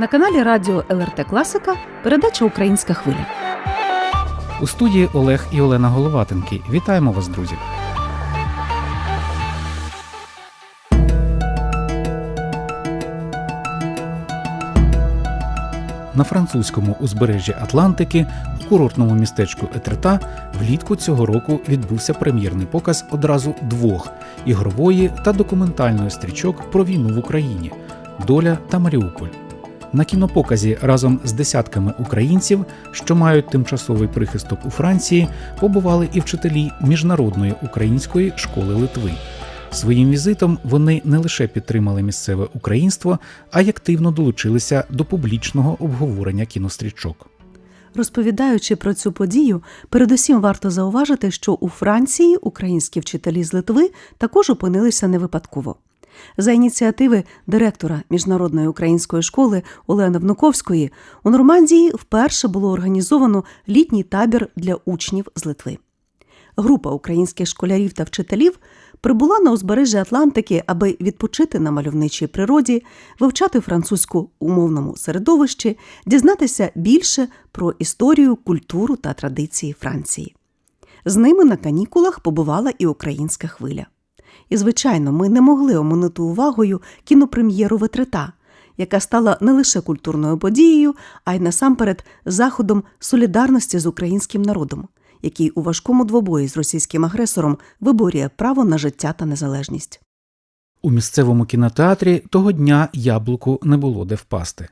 На каналі Радіо ЛРТ Класика передача Українська хвиля. У студії Олег і Олена Головатенки. Вітаємо вас, друзі! На французькому узбережжі Атлантики у курортному містечку Етрета влітку цього року відбувся прем'єрний показ одразу двох ігрової та документальної стрічок про війну в Україні Доля та Маріуполь. На кінопоказі разом з десятками українців, що мають тимчасовий прихисток у Франції, побували і вчителі міжнародної української школи Литви. Своїм візитом вони не лише підтримали місцеве українство, а й активно долучилися до публічного обговорення кінострічок. Розповідаючи про цю подію, передусім варто зауважити, що у Франції українські вчителі з Литви також опинилися не випадково. За ініціативи директора міжнародної української школи Олени Внуковської у Нормандії вперше було організовано літній табір для учнів з Литви. Група українських школярів та вчителів прибула на узбережжя Атлантики, аби відпочити на мальовничій природі, вивчати французьку умовному середовищі, дізнатися більше про історію, культуру та традиції Франції. З ними на канікулах побувала і українська хвиля. І, звичайно, ми не могли оминути увагою кінопрем'єру Ветрета, яка стала не лише культурною подією, а й насамперед заходом солідарності з українським народом, який у важкому двобої з російським агресором виборює право на життя та незалежність. У місцевому кінотеатрі того дня яблуку не було де впасти.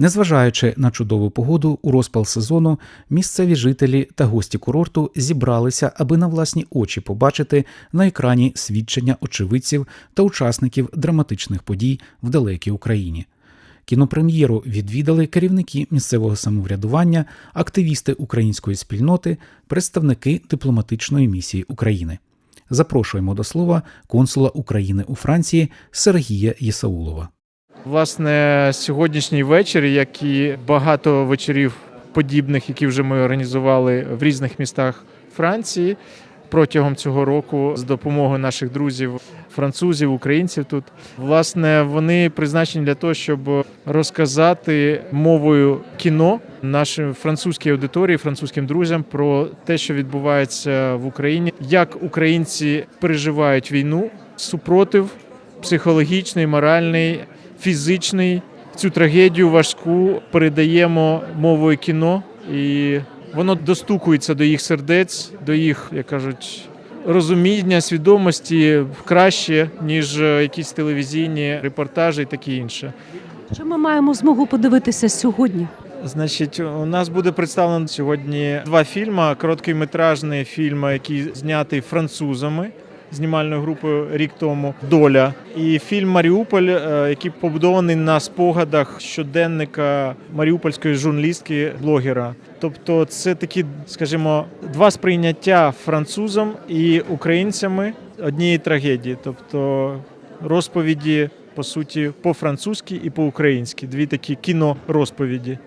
Незважаючи на чудову погоду у розпал сезону, місцеві жителі та гості курорту зібралися, аби на власні очі побачити на екрані свідчення очевидців та учасників драматичних подій в далекій Україні. Кінопрем'єру відвідали керівники місцевого самоврядування, активісти української спільноти, представники дипломатичної місії України. Запрошуємо до слова консула України у Франції Сергія Єсаулова. Власне, сьогоднішній вечір, як і багато вечорів подібних, які вже ми організували в різних містах Франції протягом цього року, з допомогою наших друзів, французів, українців тут, власне, вони призначені для того, щоб розказати мовою кіно нашим французькій аудиторії, французьким друзям про те, що відбувається в Україні, як українці переживають війну, супротив психологічний, моральний фізичний. Цю трагедію важку передаємо мовою кіно, і воно достукується до їх сердець, до їх, як кажуть, розуміння, свідомості краще, ніж якісь телевізійні репортажі і таке інше. Що ми маємо змогу подивитися сьогодні? Значить, у нас буде представлено сьогодні два фільми: короткометражний фільм, який знятий французами. Знімальною групою рік тому доля і фільм Маріуполь, е, який побудований на спогадах щоденника маріупольської журналістки блогера. Тобто, це такі, скажімо, два сприйняття французом і українцями однієї трагедії, тобто розповіді по суті по-французьки і по-українськи. Дві такі кінорозповіді.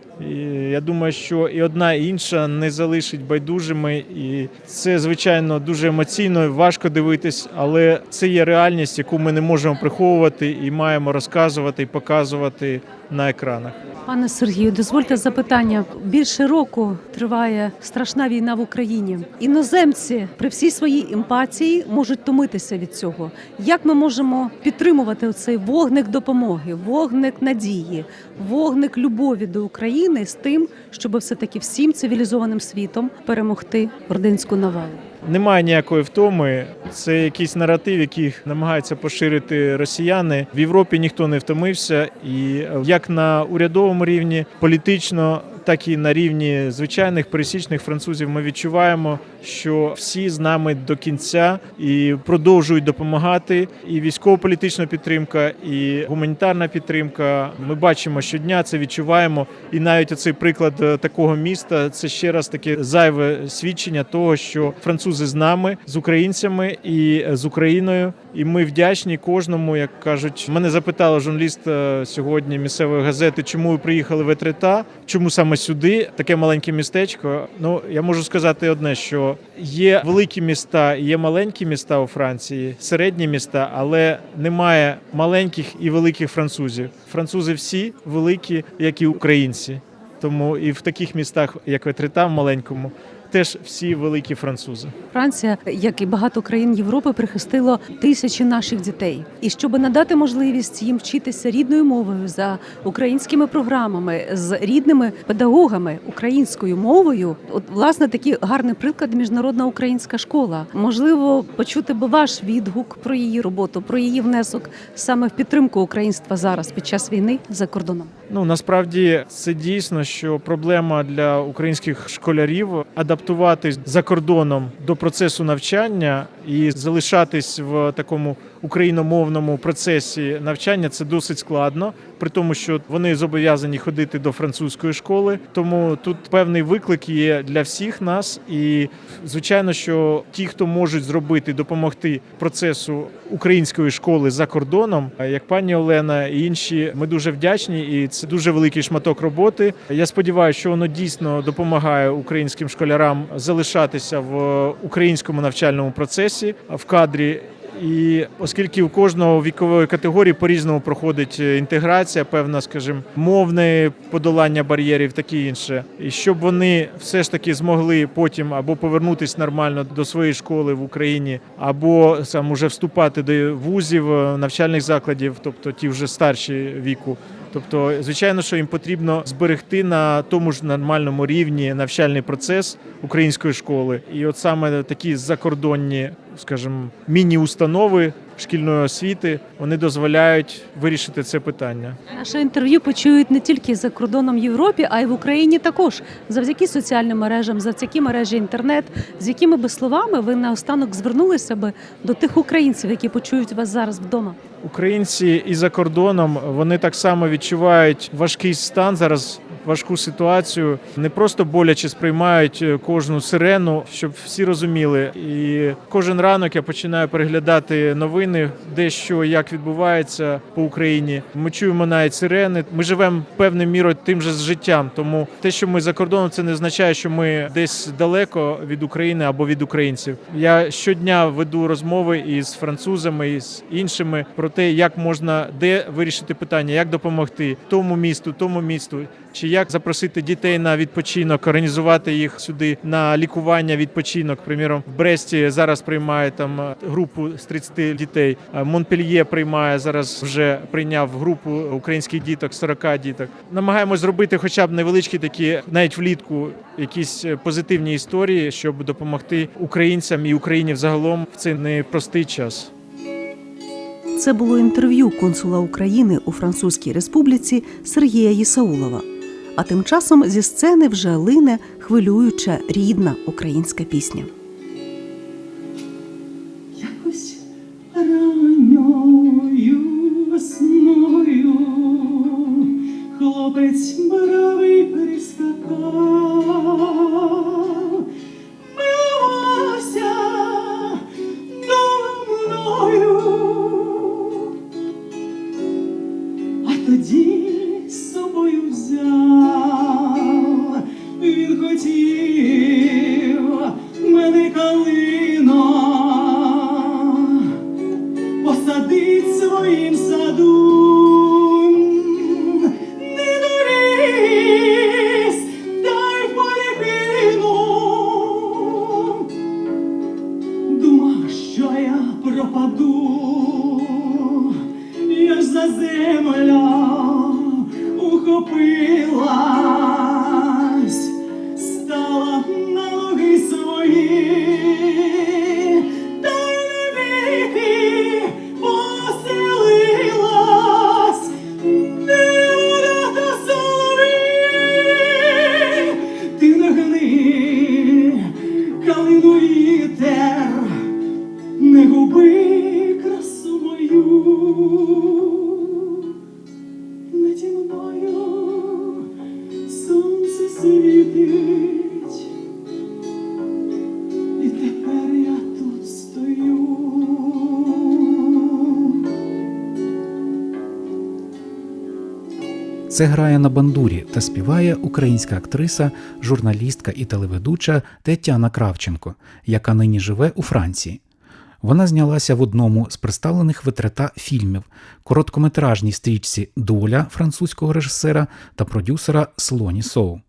Я думаю, що і одна, і інша не залишить байдужими, і це звичайно дуже емоційно, важко дивитись, але це є реальність, яку ми не можемо приховувати і маємо розказувати і показувати на екранах. Пане Сергію, дозвольте запитання. Більше року триває страшна війна в Україні. Іноземці при всій своїй емпатії можуть томитися від цього. Як ми можемо підтримувати цей вогник допомоги, вогник надії, вогник любові до України з тим, щоб все таки всім цивілізованим світом перемогти ординську навалу? Немає ніякої втоми. Це якийсь наратив, який намагаються поширити росіяни. В Європі ніхто не втомився, і як на урядовому рівні, політично, так і на рівні звичайних пересічних французів, ми відчуваємо, що всі з нами до кінця і продовжують допомагати. І військово-політична підтримка, і гуманітарна підтримка. Ми бачимо щодня, це відчуваємо. І навіть оцей приклад е, такого міста це ще раз таке зайве свідчення того, що французи французи з нами, з українцями і з Україною. І ми вдячні кожному, як кажуть. Мене запитала журналіст е, сьогодні місцевої газети, чому ви приїхали в Етрета, чому саме сюди, таке маленьке містечко. Ну я можу сказати одне, що є великі міста, є маленькі міста у Франції, середні міста, але немає маленьких і великих французів. Французи всі великі, як і українці. Тому і в таких містах, як Ветрета, в маленькому, теж всі великі французи. Франція, як і багато країн Європи, прихистило тисячі наших дітей. І щоб надати можливість їм вчитися рідною мовою за українськими програмами з рідними педагогами українською мовою, от власне такий гарний приклад міжнародна українська школа. Можливо, почути би ваш відгук про її роботу, про її внесок саме в підтримку українства зараз під час війни за кордоном. Ну насправді це дійсно, що проблема для українських школярів адаптуватись за кордоном до процесу навчання і залишатись в такому україномовному процесі навчання це досить складно, при тому, що вони зобов'язані ходити до французької школи. Тому тут певний виклик є для всіх нас, і звичайно, що ті, хто можуть зробити, допомогти процесу української школи за кордоном, як пані Олена і інші, ми дуже вдячні, і це дуже великий шматок роботи. Я сподіваюся, що воно дійсно допомагає українським школярам залишатися в українському навчальному процесі в кадрі. І оскільки у кожного вікової категорії по-різному проходить е, інтеграція, певна, скажімо, мовне подолання бар'єрів, таке інше, і щоб вони все ж таки змогли потім або повернутися нормально до своєї школи в Україні, або сам уже вступати до вузів, е, навчальних закладів, тобто ті вже старші віку. Тобто, звичайно, що їм потрібно зберегти на тому ж нормальному рівні навчальний процес української школи, і от саме такі закордонні, скажімо, міні-установи шкільної освіти вони дозволяють вирішити це питання. Наше інтерв'ю почують не тільки за кордоном Європі, а й в Україні також завдяки соціальним мережам, завдяки мережі інтернет, з якими би словами ви наостанок звернулися би до тих українців, які почують вас зараз вдома. Українці і за кордоном вони так само відчувають важкий стан зараз. Важку ситуацію не просто боляче сприймають е, кожну сирену, щоб всі розуміли. І кожен ранок я починаю переглядати новини, де що як відбувається по Україні. Ми чуємо навіть сирени. Ми живемо певною мірою тим же з життям. Тому те, що ми за кордоном, це не означає, що ми десь далеко від України або від українців. Я щодня веду розмови із французами і з іншими про те, як можна де вирішити питання, як допомогти тому місту, тому місту, чи як запросити дітей на відпочинок, організувати їх сюди на лікування, відпочинок. Приміром, в Бресті зараз приймає там е, групу з 30 дітей. Е, Монпельє приймає зараз вже прийняв групу українських діток, 40 діток. Намагаємось зробити хоча б невеличкі такі, навіть влітку, якісь е, позитивні історії, щоб допомогти українцям і Україні взагалом в цей непростий час. Це було інтерв'ю консула України у Французькій Республіці Сергія Єсаулова. А тим часом зі сцени вже лине хвилююча рідна українська пісня. Ранньою весною. Хлопець бравий прискакав, Це грає на бандурі та співає українська актриса, журналістка і телеведуча Тетяна Кравченко, яка нині живе у Франції. Вона знялася в одному з представлених витрата фільмів, короткометражній стрічці Доля французького режисера та продюсера Слоні Соу.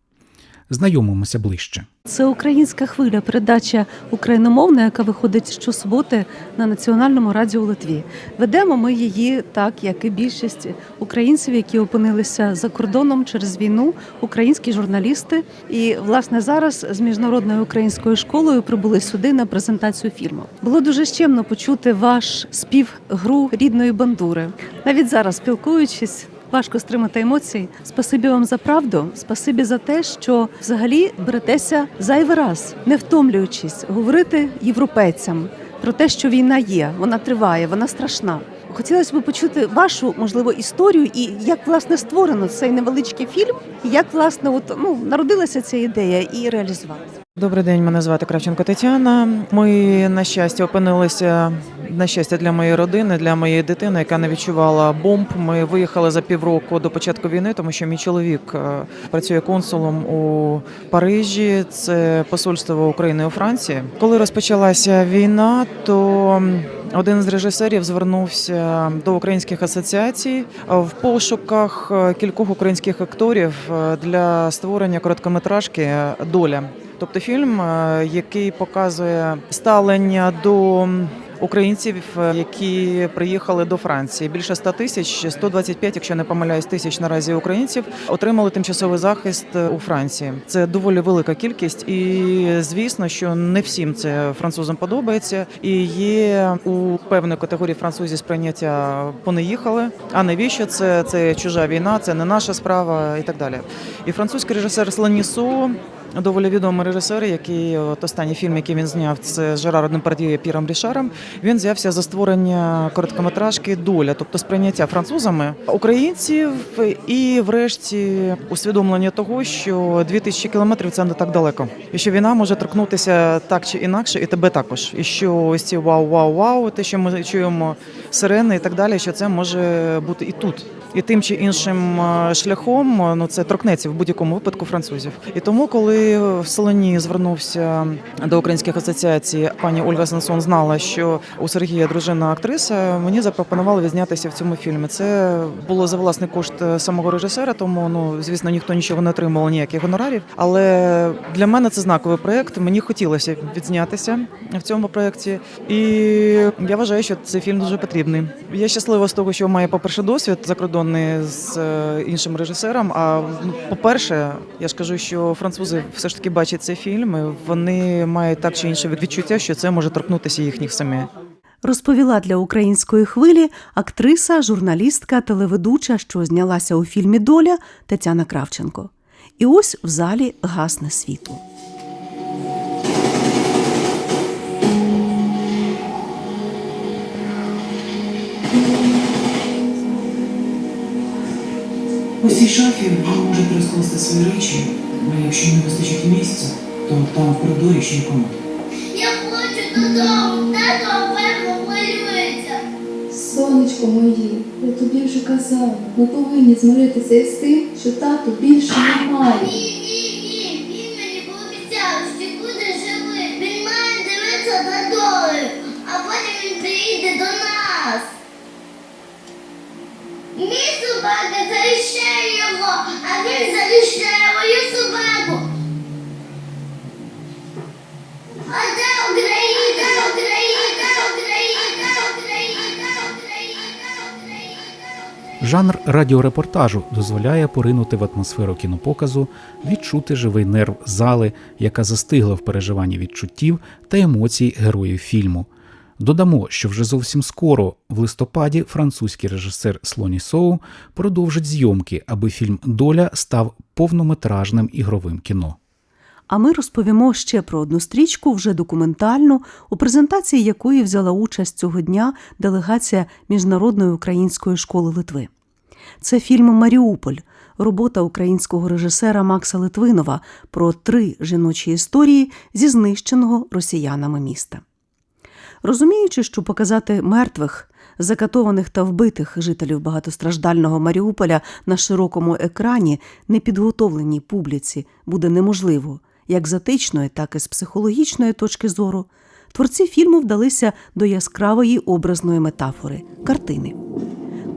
Знайомимося ближче. Це українська хвиля, передача україномовна, яка виходить щосуботи на національному радіо Литві. Ведемо ми її так, як і більшість українців, які опинилися за кордоном через війну, українські журналісти. І власне зараз з міжнародною українською школою прибули сюди на презентацію фільму. Було дуже щемно почути ваш спів гру рідної бандури. Навіть зараз спілкуючись. Важко стримати емоції. Спасибі вам за правду. Спасибі за те, що взагалі беретеся зайвий раз, не втомлюючись, говорити європейцям про те, що війна є, вона триває, вона страшна. Хотілося б почути вашу можливо історію і як власне створено цей невеличкий фільм, і як власне от ну народилася ця ідея і реалізувалася. Добрий день, мене звати Кравченко Тетяна. Ми на щастя опинилися на щастя для моєї родини, для моєї дитини, яка не відчувала бомб. Ми виїхали за півроку до початку війни, тому що мій чоловік е, працює консулом у Парижі. Це посольство України у Франції. Коли розпочалася війна, то один з режисерів звернувся до українських асоціацій в пошуках кількох українських акторів е, для створення короткометражки Доля. Тобто фільм, е, який показує ставлення до українців, е, які приїхали до Франції. Більше 100 тисяч, 125, якщо не помиляюсь, тисяч наразі українців отримали тимчасовий захист е, у Франції. Це доволі велика кількість, і звісно, що не всім це французам подобається. І є у певної категорії французів сприйняття понаїхали. А навіщо це? Це чужа війна, це не наша справа і так далі. І французький режисер Сланісу доволі відомий режисер, який от останній фільм, який він зняв, це з Жераром Депардіє і Піром Рішаром. Він взявся за створення короткометражки Доля, тобто сприйняття французами українців, і врешті усвідомлення того, що 2000 кілометрів це не так далеко, і що війна може торкнутися так чи інакше, і тебе також. І що ось ці вау, вау, вау, те, що ми чуємо сирени і так далі, що це може бути і тут. І тим чи іншим е, шляхом е, ну це торкнеться в будь-якому випадку французів. І тому, коли в Солоні звернувся до українських асоціацій, пані Ольга Сансон знала, що у Сергія дружина актриса, мені запропонували відзнятися в цьому фільмі. Це було за власний кошт е, самого режисера, тому ну звісно ніхто нічого не отримував, ніяких гонорарів. Але для мене це знаковий проект. Мені хотілося відзнятися в цьому проєкті. І я вважаю, що цей фільм дуже потрібний. Я щаслива з того, що маю, по-перше, досвід закордонний з е, іншим режисером. А ну, по-перше, я ж кажу, що французи все ж таки бачать цей фільм. і Вони мають так чи інше відчуття, що це може торкнутися їхніх самі. Розповіла для української хвилі актриса, журналістка, телеведуча, що знялася у фільмі Доля Тетяна Кравченко. І ось в залі гасне світло. У цій шафі ви можете розкласти свої речі, а якщо не вистачить місця, то там в коридорі ще й комод. Я хочу додому, тато певно малюється. Сонечко моє, я тобі вже казала, ми повинні змиритися із тим, що тато більше немає. Радіорепортажу дозволяє поринути в атмосферу кінопоказу, відчути живий нерв зали, яка застигла в переживанні відчуттів та емоцій героїв фільму. Додамо, що вже зовсім скоро, в листопаді, французький режисер Слоні Соу продовжить зйомки, аби фільм Доля став повнометражним ігровим кіно. А ми розповімо ще про одну стрічку, вже документальну, у презентації якої взяла участь цього дня делегація Міжнародної української школи Литви. Це фільм Маріуполь, робота українського режисера Макса Литвинова про три жіночі історії зі знищеного росіянами міста. Розуміючи, що показати мертвих закатованих та вбитих жителів багатостраждального Маріуполя на широкому екрані непідготовленій публіці буде неможливо, як з етичної, так і з психологічної точки зору, творці фільму вдалися до яскравої образної метафори картини.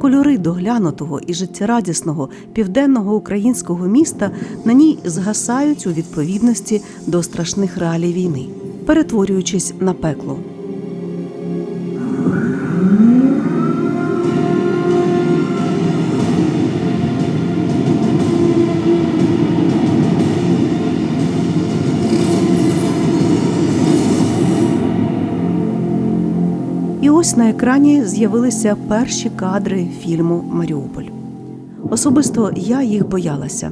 Кольори доглянутого і життєрадісного південного українського міста на ній згасають у відповідності до страшних реалій війни, перетворюючись на пекло. Ось на екрані з'явилися перші кадри фільму Маріуполь. Особисто я їх боялася.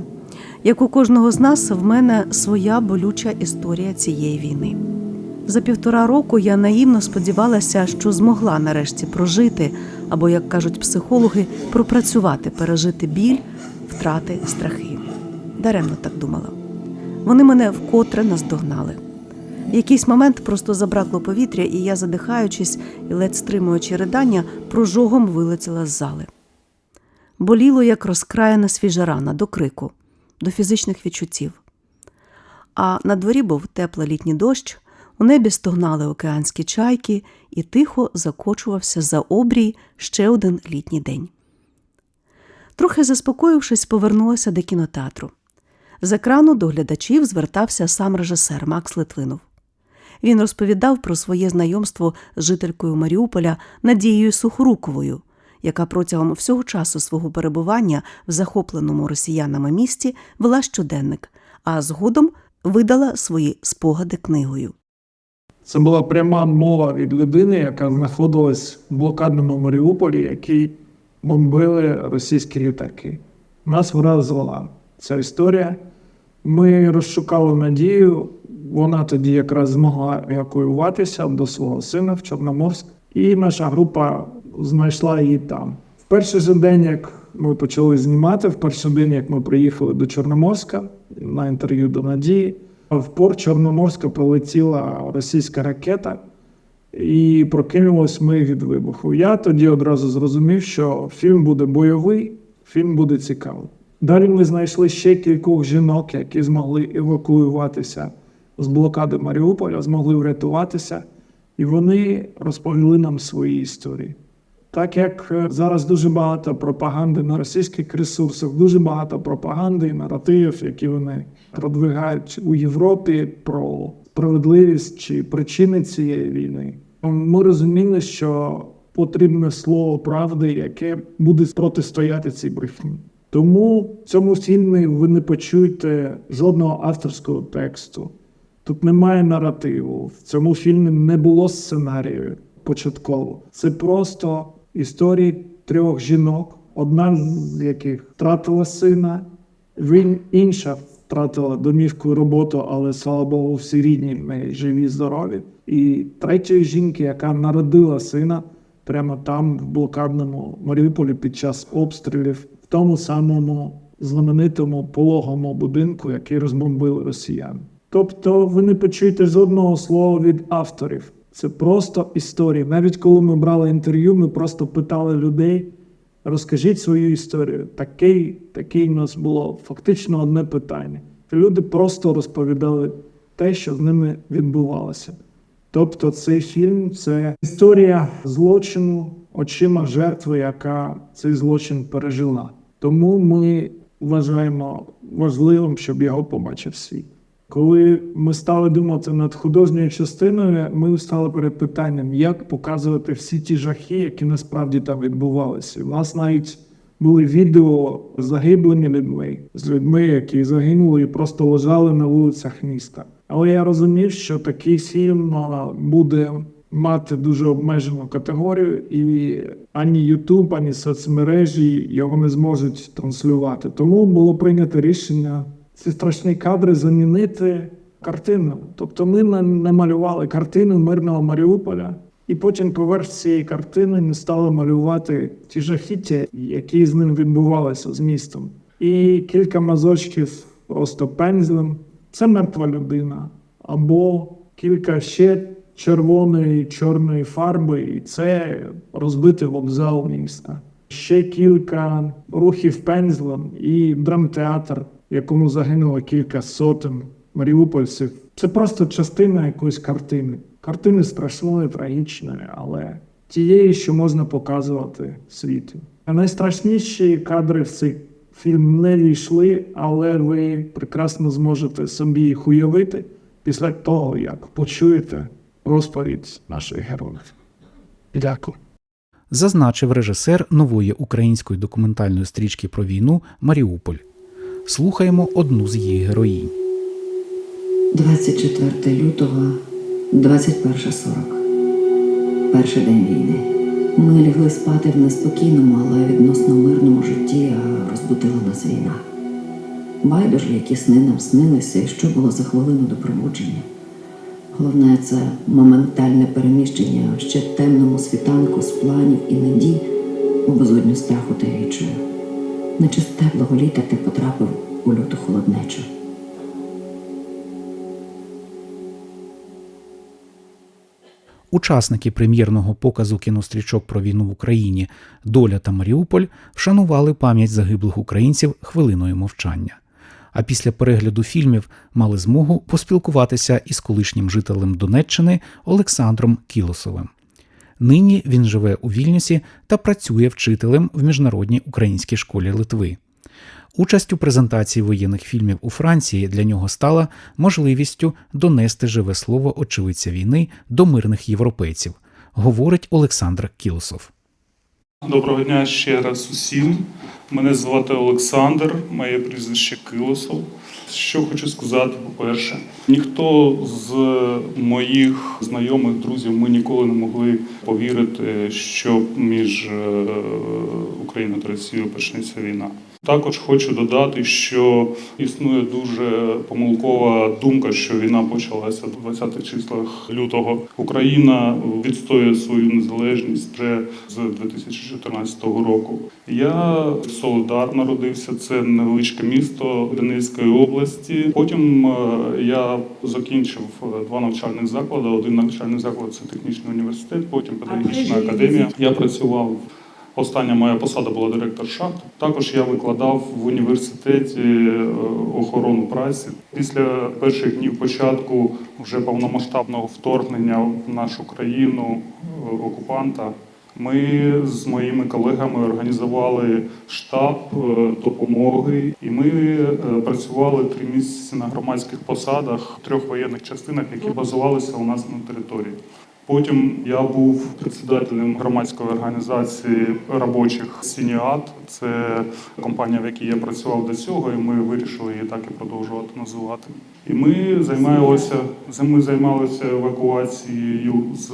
Як у кожного з нас, в мене своя болюча історія цієї війни. За півтора року я наївно сподівалася, що змогла нарешті прожити, або, як кажуть психологи, пропрацювати, пережити біль, втрати, страхи. Даремно так думала. Вони мене вкотре наздогнали. В якийсь момент просто забракло повітря, і я, задихаючись і ледь стримуючи ридання, прожогом вилетіла з зали. Боліло, як розкраяна свіжа рана до крику, до фізичних відчуттів. А на дворі був теплий літній дощ, у небі стогнали океанські чайки, і тихо закочувався за обрій ще один літній день. Трохи заспокоївшись, повернулася до кінотеатру. З екрану до глядачів звертався сам режисер Макс Литвинов. Він розповідав про своє знайомство з жителькою Маріуполя Надією Сухоруковою, яка протягом всього часу свого перебування в захопленому росіянами місті вела щоденник, а згодом видала свої спогади книгою. Це була пряма мова від людини, яка знаходилась в блокадному Маріуполі, який бомбили російські літаки. Нас вразила ця історія. Ми розшукали надію. Вона тоді якраз змогла евакуюватися до свого сина в Чорноморськ, і наша група знайшла її там. В перший же день, як ми почали знімати, в перший день, як ми приїхали до Чорноморська на інтерв'ю до Надії, в порт Чорноморська прилетіла російська ракета, і прокинулись ми від вибуху. Я тоді одразу зрозумів, що фільм буде бойовий, фільм буде цікавий. Далі ми знайшли ще кількох жінок, які змогли евакуюватися з блокади Маріуполя, змогли врятуватися, і вони розповіли нам свої історії. Так як е, зараз дуже багато пропаганди на російських ресурсах, дуже багато пропаганди і наративів, які вони продвигають у Європі про справедливість чи причини цієї війни. Ми розуміли, що потрібне слово правди, яке буде протистояти цій брехні. Тому в цьому фільмі ви не почуєте жодного авторського тексту. Тут немає наративу. В цьому фільмі не було сценарію початково. Це просто історії трьох жінок, одна з яких втратила сина, він інша втратила домівку роботу, але слава Богу, всі рідні неї живі, здорові. І третьої жінки, яка народила сина прямо там, в блокадному Маріуполі під час обстрілів, в тому самому знаменитому пологому будинку, який розбомбили росіяни. Тобто ви не почуєте жодного слова від авторів. Це просто історії. Навіть коли ми брали інтерв'ю, ми просто питали людей, розкажіть свою історію. Такий, такий у нас було фактично одне питання. Люди просто розповідали те, що з ними відбувалося. Тобто цей фільм це історія злочину очима жертви, яка цей злочин пережила. Тому ми вважаємо важливим, щоб його побачив світ. Коли ми стали думати над художньою частиною, ми стали перед питанням, як показувати всі ті жахи, які насправді там відбувалися. У нас навіть були відео з загиблими людьми, з людьми, які загинули і просто лежали на вулицях міста. Але я розумів, що такий фільм буде мати дуже обмежену категорію, і ані YouTube, ані соцмережі його не зможуть транслювати. Тому було прийнято рішення ці страшні кадри замінити картиною. Тобто ми на- намалювали картину мирного Маріуполя, і потім поверх цієї картини ми стали малювати ті жахіття, які з ним відбувалися з містом. І кілька мазочків просто пензлем. Це мертва людина. Або кілька ще червоної, чорної фарби, і це розбитий вокзал міста. Ще кілька рухів пензлем і драмтеатр, якому загинуло кілька сотень маріупольців. Це просто частина якоїсь картини. Картини страшної, трагічної, але тієї, що можна показувати світу. А найстрашніші кадри в цей фільм не війшли, але ви прекрасно зможете собі їх уявити після того, як почуєте розповідь наших героїв. Дякую. зазначив режисер нової української документальної стрічки про війну Маріуполь. Слухаємо одну з її героїнь. 24 лютого, 21.40. Перший день війни. Ми лягли спати в неспокійному, але відносно мирному житті, а розбудила нас війна. Байдуже, які сни нам снилися, і що було за хвилину до пробудження. Головне це моментальне переміщення в ще темному світанку з планів і надій у безодню страху та відчаю. Наче з теплого літа ти потрапив у люту холоднечу. Учасники прем'єрного показу кінострічок про війну в Україні Доля та Маріуполь вшанували пам'ять загиблих українців хвилиною мовчання. А після перегляду фільмів мали змогу поспілкуватися із колишнім жителем Донеччини Олександром Кілосовим. Нині він живе у Вільнюсі та працює вчителем в міжнародній українській школі Литви. Участь у презентації воєнних фільмів у Франції для нього стала можливістю донести живе слово очевидця війни до мирних європейців, говорить Олександр Кілосов. Доброго дня ще раз усім. Мене звати Олександр, моє прізвище Килосов. Що хочу сказати, по-перше, ніхто з моїх знайомих, друзів, ми ніколи не могли повірити, що між е, Україною та Росією почнеться війна. Також хочу додати, що існує дуже помилкова думка, що війна почалася в 20-х числах лютого. Україна відстоює свою незалежність вже з 2014 року. Я Солодар народився, це невеличке місто Донецької області. Потім е, я закінчив е, два навчальних заклади. Один навчальний заклад це технічний університет, потім педагогічна академія. Я працював. Остання моя посада була директор шахт. Також я викладав в університеті е, охорону праці. Після перших днів початку вже повномасштабного вторгнення в нашу країну окупанта. Ми з моїми колегами організували штаб е, допомоги, і ми е, працювали три місяці на громадських посадах в трьох воєнних частинах, які базувалися у нас на території. Потім я був председателем громадської організації робочих Сініат. Це компанія, в якій я працював до цього, і ми вирішили її так і продовжувати називати. І ми займалися ми займалися евакуацією з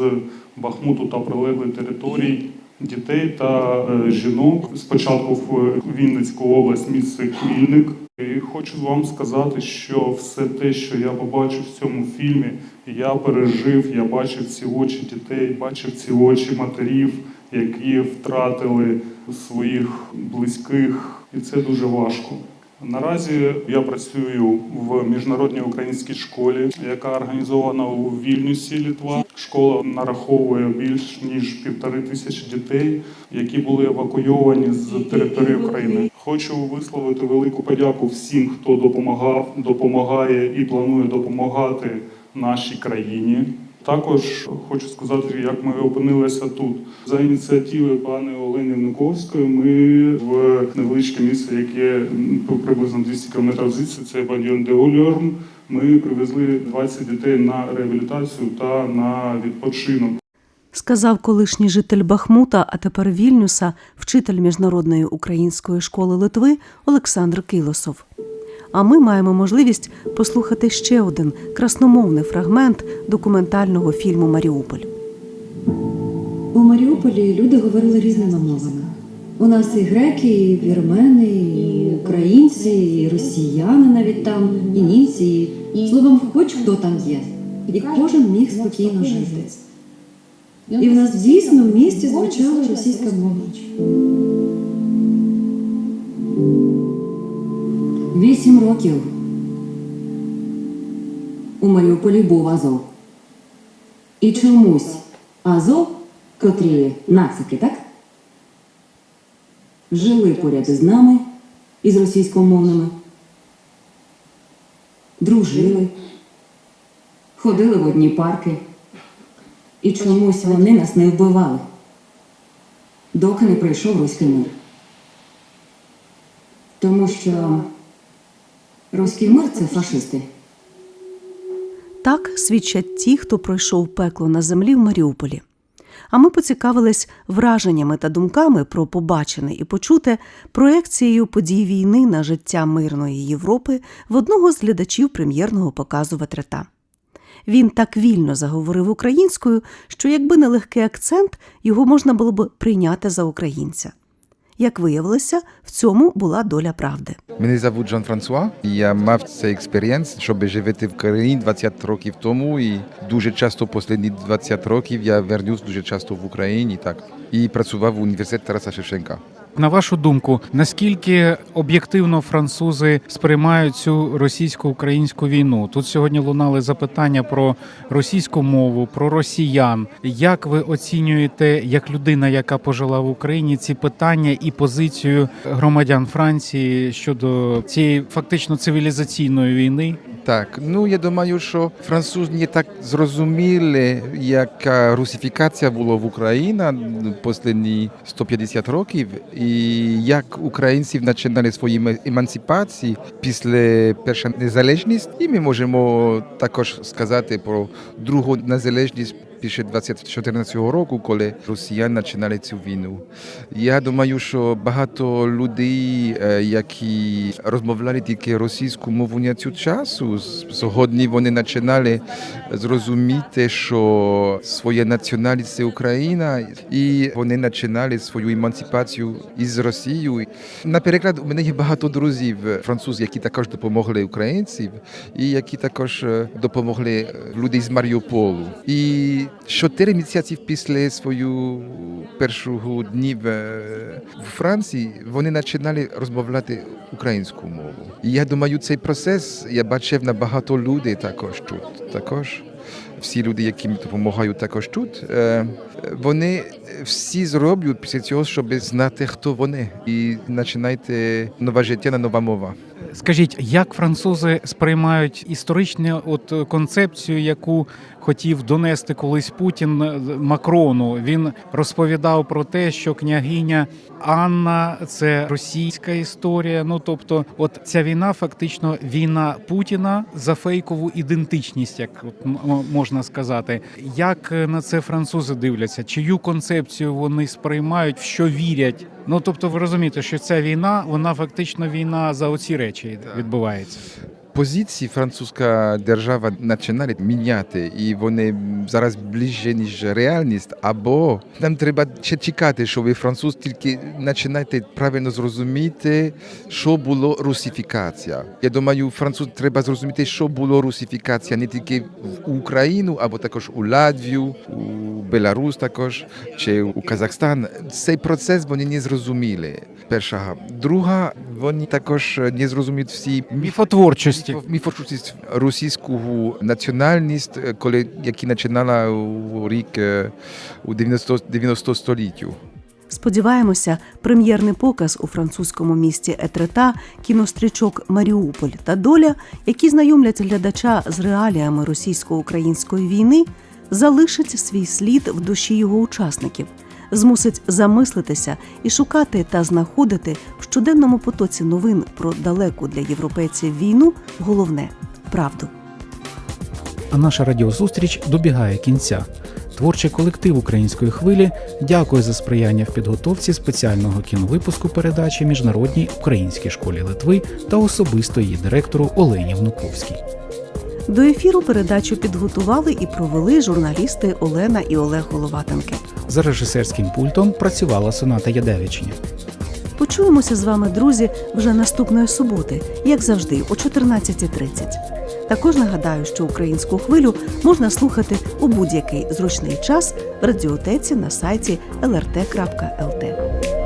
Бахмуту та прилеглих територій дітей та е, жінок. Спочатку в Вінницьку область, місце Хмільник. І хочу вам сказати, що все те, що я побачив в цьому фільмі, я пережив, я бачив ці очі дітей, бачив ці очі матерів, які втратили своїх близьких, і це дуже важко. Наразі я працюю в міжнародній українській школі, яка організована у Вільнюсі, Літва. Школа нараховує більш ніж півтори тисячі дітей, які були евакуйовані з території України. Хочу висловити велику подяку всім, хто допомагав, допомагає і планує допомагати нашій країні. Також хочу сказати, як ми опинилися тут. За ініціативи пани Олени Никовської ми в невеличке місце, яке приблизно 200 км звідси, це Бадьон де Ольорм, Ми привезли 20 дітей на реабілітацію та на відпочинок. сказав колишній житель Бахмута, а тепер Вільнюса, вчитель міжнародної української школи Литви Олександр Килосов. А ми маємо можливість послухати ще один красномовний фрагмент документального фільму Маріуполь. У Маріуполі люди говорили різними мовами. У нас і греки, і вірмени, і українці, і росіяни навіть там, і німці, і словом, хоч хто там є. І кожен міг спокійно жити. І в нас дійсно в місті звучала російська мова. Вісім років у Маріуполі був Азов. І чомусь Азов, котрі нацики, так? Жили поряд із нами, із російськомовними, дружили, ходили в одні парки. І чомусь вони нас не вбивали, доки не прийшов руський мир. Тому що руський мир це фашисти. Так свідчать ті, хто пройшов пекло на землі в Маріуполі. А ми поцікавились враженнями та думками про побачене і почуте проекцією подій війни на життя мирної Європи в одного з глядачів прем'єрного показу Ветрета. Він так вільно заговорив українською, що якби не легкий акцент, його можна було б прийняти за українця. Як виявилося, в цьому була доля правди. Мене зовут Жан Франсуа. Я мав цей експерієнс, щоб жити в країні 20 років тому. І дуже часто останні 20 років я вернусь дуже часто в Україні. Так і працював в університеті Тараса Шевченка. На вашу думку, наскільки об'єктивно французи сприймають цю російсько-українську війну? Тут сьогодні лунали запитання про російську мову, про росіян. Як ви оцінюєте, як людина, яка пожила в Україні, ці питання і позицію громадян Франції щодо цієї фактично цивілізаційної війни? Так, ну я думаю, що французи не так зрозуміли, яка русифікація була в Україні останні 150 років, і як українці починали свої емансипації після першої незалежності. І ми можемо також сказати про другу незалежність після 2014 року, коли росіяни починали цю війну. Я думаю, що багато людей, е, які розмовляли тільки російську мову на цю часу, сьогодні вони починали зрозуміти, що своя національність це Україна, і вони починали свою емансипацію із Росією. Наприклад, у мене є багато друзів французів, які також допомогли українців, і які також е, допомогли людей з Маріуполу. І чотири місяці після свою першого днів е, в Франції вони починали розмовляти українську мову. І я думаю, цей процес я бачив на багато людей також тут. Також всі люди, які мені допомагають також тут, е, вони всі зроблять після цього, щоб знати, хто вони, і починайте нове життя на нова мова. Скажіть, як французи сприймають історичну от концепцію, яку хотів донести колись Путін Макрону? Він розповідав про те, що княгиня Анна це російська історія. Ну тобто, от ця війна фактично війна Путіна за фейкову ідентичність, як от можна сказати. Як на це французи дивляться? Чию концепцію вони сприймають, в що вірять? Ну тобто, ви розумієте, що ця війна, вона фактично війна за оці речі відбувається. Позиції французька держава починає міняти, і вони зараз ближче, ніж реальність. Або нам треба ще чекати, що ви француз тільки починаєте правильно зрозуміти, що було русифікація. Я думаю, француз треба зрозуміти, що було русифікація не тільки в Україну, або також у Латвію, у Беларусь також, чи у Казахстан. Цей процес вони не зрозуміли. Перша. Друга, вони також не зрозуміють всі Міфотворчості. Міфотворчість російського національність, коли які починала у рік е, у 90, 90 століттю. Сподіваємося, прем'єрний показ у французькому місті Етрета, кінострічок Маріуполь та Доля, які знайомлять глядача з реаліями російсько-української війни, залишить свій слід в душі його учасників, змусить замислитися і шукати та знаходити в щоденному потоці новин про далеку для європейців війну головне правду. А наша радіозустріч добігає кінця. Творчий колектив української хвилі дякує за сприяння в підготовці спеціального кіновипуску передачі Міжнародній українській школі Литви та особисто її директору Олені Внуковській. До ефіру передачу підготували і провели журналісти Олена і Олег Головатенки. За режисерським пультом працювала Соната Ядевичня. Почуємося з вами, друзі, вже наступної суботи, як завжди, о 14.30. Також нагадаю, що українську хвилю можна слухати у будь-який зручний час в радіотеці на сайті lrt.lt.